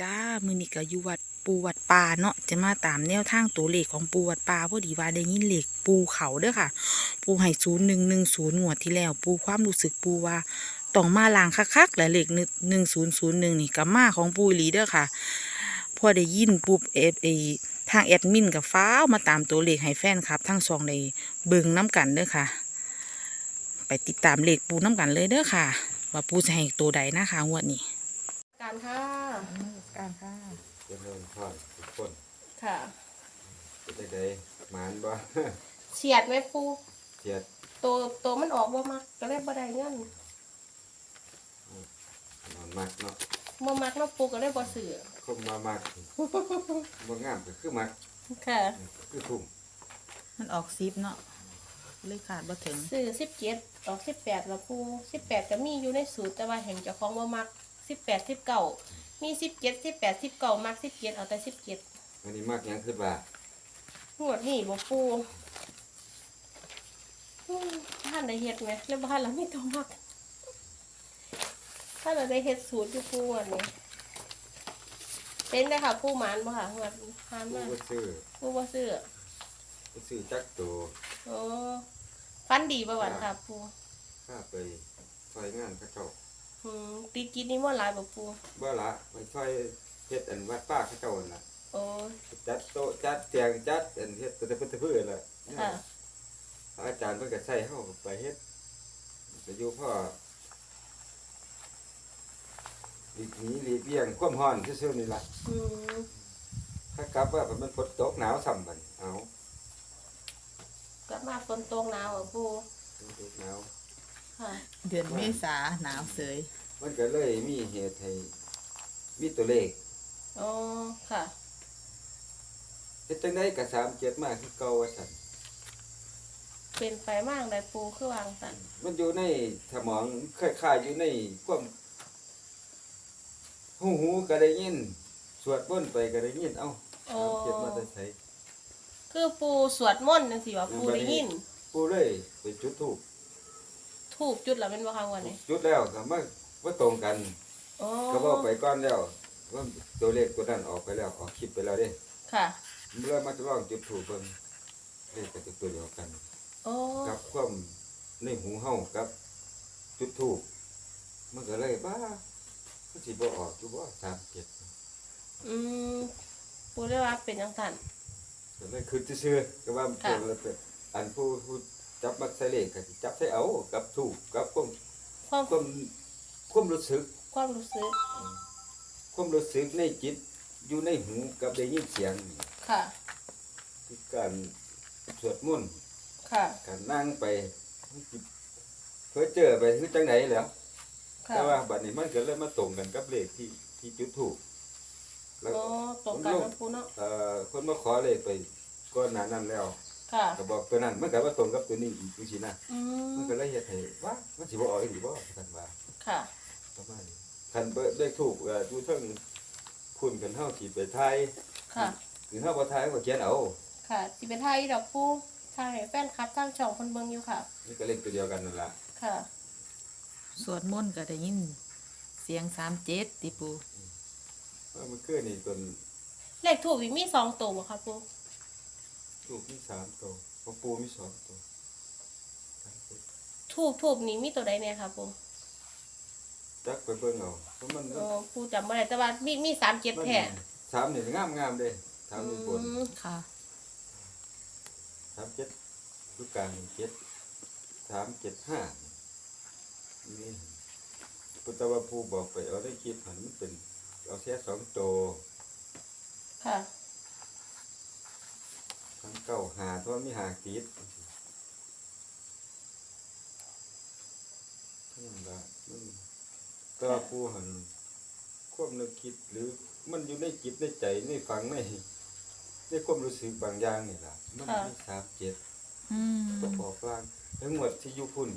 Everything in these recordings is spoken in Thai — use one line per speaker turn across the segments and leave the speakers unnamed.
จ้า มือนี้ก็อยู่วัดปูวัดป่าเนาะจะมาตามแนวทางตัวเลขของปูวัดป่าพอดีว่าได้ยินเลขปูเขาเด้อค่ะ ปูให้ศูนย์หนึ่งหนึ่งศูนย์งวดที่แล้ว ปูความรู้สึกปูว่าต้องมาลางคักๆและเลขหนึ่งศูนย์ศูนย์หนึ่งนี่กับมาของปูหลีเด้อค่ะ พอได้ยินปุ๊บเอฟเอทางแอดมินกับฟ้าวมาตามตัวเลขให้แฟนครับ ทั้งสองในเบิงน้ำกันเด้อค่ะ ไปติดตามเลขปูน้ำกันเลยเด้อค่ะ ว่าปูจะให้ตัวใดนะคะงวดนี้
การค่ะ
การค่ะ
เจริญ พรทุกคน
ค่ะ
เป็นจังไดหมานบ่
เฉียดไหมปู
เจียด
ตัวตัวมันออกบ่มักก็เลยบ่ได้เงิน
นอนมักเนาะ
บ่มักเนาะปูก็เลยบ่ซื้อ
คมมามักบ่งามก็คือมัก
ค่ะ
คือทุ่ม
มันออกซิปเนาะเลยขาดบ่ถึง
ซื้อ17ออก18แล้วปู18ก็มีอยู่ในสูตรแต่ว่าแห่งเจ้าของบ่มัก18 19 มี17 18 19มัก17เอาแต่17
อันนี้มักหยังคือว่า
งวดนี้บ่ปูอืมท่านได้เฮ็ดไหมแล้วบ้านเรามีตัวมักถ้าเราได้เฮ็ดสูตรอยู่ปูอันนี้เป็นได้ค่ะปูหมานบ่ค่ะงวดผ่าน
ผู้
มา
บ่ซื้อ
ปูบ่ซื้อ
บ่ซื้อจักตัว
โอ้ฟันดีประวัติค่ะปู
ข้าไปซอยงานเขาเจ้า
อืมตีกินนี่มันหลายบ่ปู
บ่ละไปซอยเฮ็ดอันวัดป้าเขาเจ้านั่นล่ะ
โอ้
จัดโต๊ะจัดเตียงจัดอันเฮ็ดแต่เพิ่นเพิ่นล่ะ
ค่ะ
อาจารย์เพิ่นก็ใส่เฮาไปเฮ็ดไปอยู่พ่อหลีกหนีหลีกเลี่ยงความร้อนซื่อๆนี่ล่ะ
อืม
ถ้ากลับว่ามันฝนตกหนาวซ้ำบัดเอา
กลับมาฝนตกหนาวอะปู
ฝนตกหนาว
ค่ะ
เดือนเมษาหนาวเสย
มันก็เลยมีเหตุให้มีตัวเลข
โอ้ค่ะ
เฮ็ดจังได๋ก็37มาคือเก่าว่าซั่น
เป็นไปมากเลยปูคือวางสัน
มันอยู่ในสมองคล้ายๆอยู่ในความหูหูก็ได้ยิน สวดมนต์ไปก็ได้ยินเอ้า
โอ้
37มาแต่ไส
คือปูสวดมนต์จังซี่ว่าปูได้ยิน
ปูเลยไปจุดธูป
ถูกจุดแล้วแม่นบ่คะวันนี้
จุดแล้วก็มาว่าตรงกัน
โอ้
ก็บอกไปก่อนแล้วว่าตัวเลขตัวนั้นออกไปแล้วออกคลิปไปแล้วเด้
ค่ะ
เมื่อมาจะลองจุดถูกเบิ่งเลขก็จะตัวเดียวกัน
โอ้
กับความในหูเฮากับ จุดถูกมันก็เลยบ้ามันสิบ่ออกอยู่บ่37
อืมปูได้ว่าเป็นจังซั่น
ก็เลยคือซื่อๆก็ว่า
ค่ะ
เพิ่นละเป็นอันผู้ผู้ จับมักใส่เลขก็สิจับใส่เอากับถูกกับความ
ความ
ความความรู้สึก
ความรู้สึก
ความรู้สึกในจิตอยู่ในหูกับได้ยินเสียงนี่
ค่ะ
คือการสวดมนต์
ค่ะ
การนั่งไปเพื่อเจอไปคือจังไหนแหล้ว
ค่ะ
แต่ว่าบัดนี้มันก็เลยมาตรงกันกับเลขที่ที่จุดถูก แล้ว
โอ้ตรงกันนะปูเนาะ
เอ่อคนมาขอเลขไปก้อนหนานั้นแล้ว
ค่ะ
ก็บอกตัวนั้นมันก็ว่าตรงกับตัวนี้อีกจังซี่นะ
อื
มัน
ม
ก็เลยเฮ็ดให้ว่ามันสิบ่ออกอีหรือบ่กันว่า
ค่ะ
ประมาณนี้คันเบิดได้ถูกเอ่อดูเทั้งพุ่นกันเฮาสิไปไทย
ค่ะ
หรือเฮาบ่ไทยก็เขียนเอา
ค่ะสิเป็นไทยดอกปูทางให้แฟนคลับทางช่องเพิ่นเบิ่งอยู่ค่ะ
นี่ก็เลขตัวเดียวกันนั่นล่ะ
ค่ะ
สวดมนต์ก็ได้ยิน เสียงสามเจ็ดติปู
ว่ามันคือนี่ตัว
เลขถูกอีกมีสองตัวบ่คะปู
ถูกมีสามตัวของปูมีสองตัว
ถูกถูกนี่มีตัวใดเนี่ยค่ะปู
จักไปเบิ่งเอาเพราะมัน
เออปูจำบ่ได้แต่ว่ามีมีสามเจ็ด
มัน
แท้
สามนี่งามงามๆเด้สามนี่บน
อืม
ค่ะ
สามเจ็ดคือกลางเจ็ดสามเจ็ดห้านี่พุทธวาภูบอกไปเอาได้คิดหันมันเป็นเอาแค่สองตัว
ค่ะ
ทั้งเก้าหาเพราะมีหาติดนั่นละมันก็ผู้หันความนึกคิดหรือมันอยู่ในจิตในใจในฝังในในความรู้สึกบางอย่างนี่ล่ะมันมีสามเจ็ด
อืม
ก็บอกล่างทั้งหมดที่อยู่พุ่น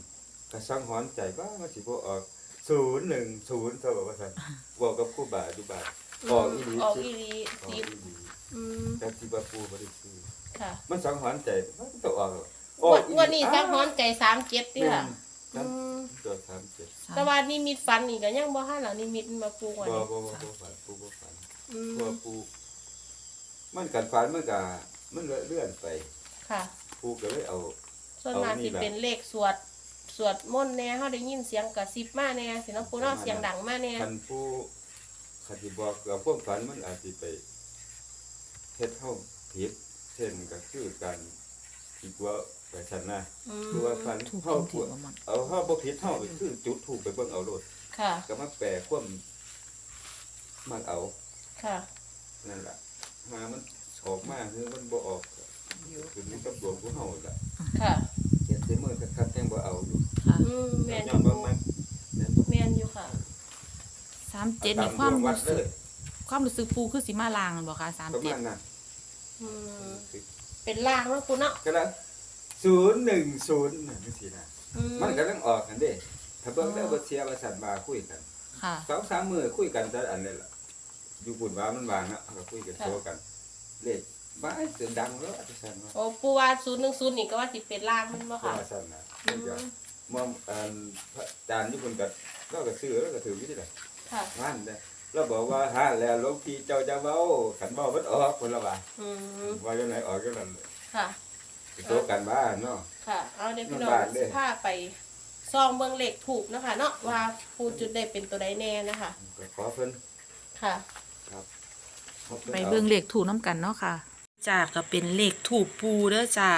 ก็สังหรณ์ใจบ้ามันสิบ่ออกศูนย์หนึ่งศูนย์เท่ากับว่าท่านบอกกับครู่บาดูบาออกอีหลี
ออก
สิ
อีหลี
ออก
สิ
อีหลี
อืม
แต่ที่บาปูบ่ได้ซื้อ
ค่ะ
มันสังหรณ์ใจมันต้องออกหรอก
งวดงวดนี้สังหรณ์ใจสามเจ็ดนี่ค่ะ
นั่น
อืม
ตัวสามเจ็ด
แต่ว่านิมิตฝันนี่ก็ยังบ่ทันหลังนิมิตมาปูกว่า
บ่
นี้
บ่บ่บ่ฝันปูบ่ฝัน
อืม
เพราะปูมันกันฝันมันก็มันเลื่อนไป
ค่ะ
ปูก็เลยเอา
ส่วนมาก
เอานี่
สิ
ล่ะ
เป็นเลขสวด สวดมนต์แน่เฮาได้ยินเสียงกระซิบมาแน่สิเนาะปูเนาะเสียงดังมาแน่
คันผู้คติบอกกับพวกฝันมันอาจสิไปเฮ็ดเฮาผิด เช่นก็คือการที่กลัวไปชันนะ
อืม
คือว่าฝัน
ถูก
เฮา
ถูกเอาหมด
เอาเฮาบ่ผิดเฮาก็คือจุดถูกไปเบิ่งเอาโลด
ค่ะ
ก็มาแปลความมันเอา
ค่ะ
นั่นล่ะหามันออกมาคือมันบ่ออกก็คือมันกับดวงผู้เฮาล่ะ
ค่ะ
เฮ็ดใส่มือคักๆยังบ่เอาอยู่
ค่ะ
อืมแม่นอ
ย้อยู่น
ปู
ว่ามันนั่นบ่
แม่นอยู่ค่ะ
สามเจ็ด
ต
ในความ
ดงวัด
รู้
เล
สึก
ย
ความรู้สึกปูคือสีมาลางบ่คะสาม
ประ
เจ็
มา
ด
ณนั้น
อืมเป็นล่างเนาะปูเนาะ
ก็แล้ว010นั่นจังซี่นะ
อืม
มันกำลังออกกันเด้ถ้าเบิ่งแล้วบ่เสียว่าสัตว์มาคุยกัน
ค่ะ
สองสามมื้อคุยกันแต่อันนี้ล่ะอยู่บุญว่ามันวางนะก็คุยกันโซกันเลขบ้ายเสียงดังแล้วอาจารย์ว่า
โอ้ปูว่า010นี่ก็ว่าสิเป็นล่างแม่นบ่
ว่า
ค่ะ
สั่นนะ
อืม
เดี๋ยวมอมอันพระอาจารย์อยู่คนก็เราก็ซื้อแล้วก็ถืออยู่ที่ไหน
ค่ะ
ว่านเด้ อเราบอกว่าหาแล้วหลวงพี่เจ้าจะเว้าขันเว้ามันออกคนละว่า
อืม
ว่าจังไหนออกจังนั้น
ค่ะ
โซกันบ้านเนาะ
ค่ะ เอาเดี๋ยวพี่น้อง
ลำบากเด้
สิพาไปซองเบิ่งเลขถูกนะคะเนาะว่าปูจุดได้เป็นตัวใดแน่นะคะ
ก็ขอเพิ่น
ค่ะ
ครับขอพิ่น
ไป
อา
เบิ่งเลขถูกน้ำกันเนาะค่ะจ้าก็เป็นเลขถูกปูเด้อจ้า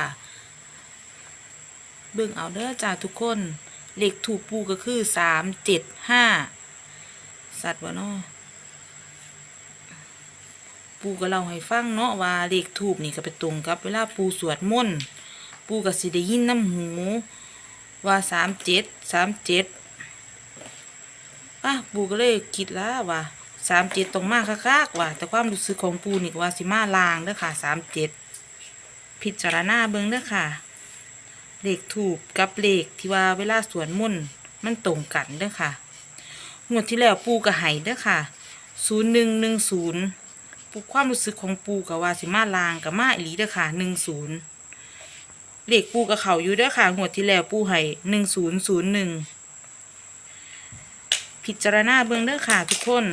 เบิ่งเอาเด้อจ้าทุกคนเลขถูกปูก็คือสามเจ็ดห้าสัตว์วะเนาะ ปูก็เล่าให้ฟังเนาะว่าเลขถูกนี่ก็ไปตรงกับ เวลาปูสวดมนต์ปูก็สิได้ยินน้ำหูว่าสามเจ็ดสามเจ็ดอะปูก็เลยคิดแล้วว่าสามเจ็ดตรงมากคักๆว่าแต่ความรู้สึกของปูนี่ว่าสิมาลางเด้อค่ะสามเจ็ดพิจารณาเบิ่งเด้อค่ะเลขถูกกับเลขที่ว่าเวลาสวนมุ่นมันตรงกันเด้อค่ะงวดที่แล้วปูก็ให้เด้อค่ะศูนย์หนึ่งหนึ่งศูนย์ ปูความรู้สึกของปูกับว่าสิมาลางกับมาอีหลีเด้อค่ะหนึ่งศูนย์เลขปูกับเขาอยู่เด้อค่ะงวดที่แล้วปูให้หนึ่งศูนย์ศูนย์หนึ่งพิจารณาเบิ่งเด้อค่ะทุกคน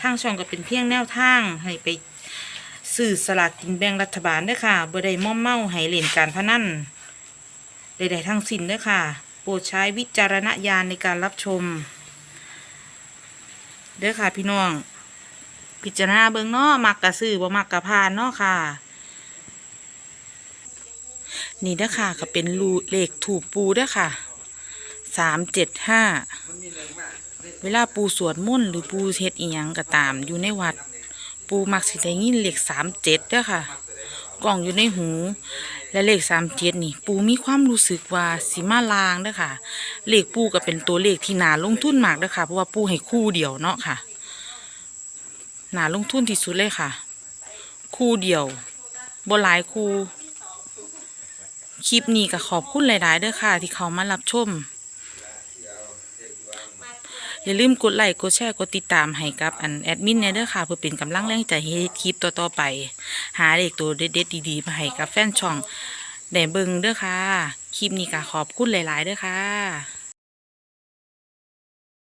ทางช่องก็เป็นเพียงแนวทางให้ไปสื่อสลากกินแบ่งรัฐบาลเด้อค่ะบ่ได้ม่อมเมาให้เล่นการพนันใดๆทั้งสิ้นเด้อค่ะ โปรดใช้วิจารณญาณในการรับชม เด้อค่ะพี่น้อง พิจารณาเบิ่งเนาะมักกะซื้อบ่มักกะพานเนาะค่ะ นี่เด้อค่ะก็เป็นรูเลขถูกปูเด้อค่ะสามเจ็ดห้าเวลาปูสวดมนต์หรือปูเฮ็ดอีหยังก็ตามอยู่ในวัด ปูมักสิได้ยินเลขสามเจ็ดเด้อค่ะกล่องอยู่ในหู และเลขสามเจ็ดนี่ ปูมีความรู้สึกว่าสิมาลางเด้อค่ะ เลขปูก็เป็นตัวเลขที่นาลงทุนมากเด้อค่ะ เพราะว่าปูให้คู่เดียวเนาะค่ะ นาลงทุนที่สุดเลยค่ะ คู่เดียวบหลายคู่ คลิปนี้ก็ขอบคุณหลาย ๆเด้อค่ะ ที่เขามารับชม อย่าลืมกดไลค์กดแชร์กดติดตามให้กับอันแอดมินเนี่ยเด้อค่ะ เพื่อเป็นกำลังแรงใจให้คลิปต่อ ๆ ไป หาเด็กตัวเด็ดๆดี ๆ มาให้กับแฟนช่องได้เบิงเด้อค่ะ คลิปนี้ก็ขอบคุณหลาย ๆเด้อค่ะ